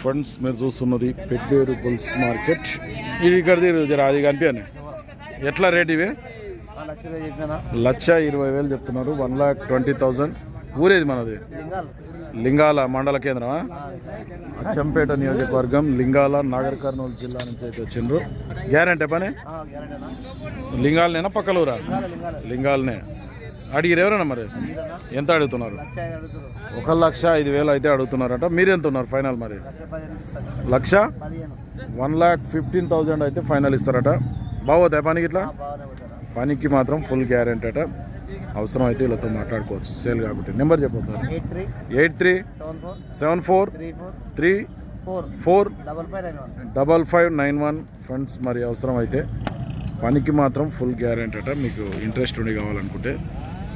Friends మీరు చూస్తున్నది Pebbair pulls market. ఇది ఇక్కడ తీరు జర అది కనిపించండి. ఎట్లా రేట్ ఇవి? లక్ష ఇరవై వేలు చెప్తున్నారు వన్ లాక్ ట్వంటీ థౌజండ్ ఊరేది మనది? లింగాల. మండల కేంద్రమా? అచ్చంపేట నియోజకవర్గం లింగాల నాగర్ కర్నూలు జిల్లా నుంచి అయితే వచ్చిండ్రు. గ్యారంటీ పని? లింగాలనేనా పక్కలూరా? లింగాలనే. అడిగిరు ఎవరన్నా మరి? ఎంత అడుగుతున్నారు? ఒక లక్ష ఐదు వేలు అయితే అడుగుతున్నారట. మీరు ఎంత ఉన్నారు ఫైనల్ మరి? Lakh? One lakh fifteen thousand అయితే ఫైనల్ ఇస్తారట. బాగోతాయి పనికి ఇట్లా? పనికి మాత్రం ఫుల్ గ్యారెంటీ అట. అవసరం అయితే వీళ్ళతో మాట్లాడుకోవచ్చు. సేల్ కాబట్టి. నెంబర్ చెప్పండి sir. Eight three seven four three four double five nine one double five nine one. Friends మరి అవసరం అయితే పనికి మాత్రం ఫుల్ గ్యారెంటీ అట. మీకు ఇంట్రెస్ట్ ఉండి కావాలనుకుంటే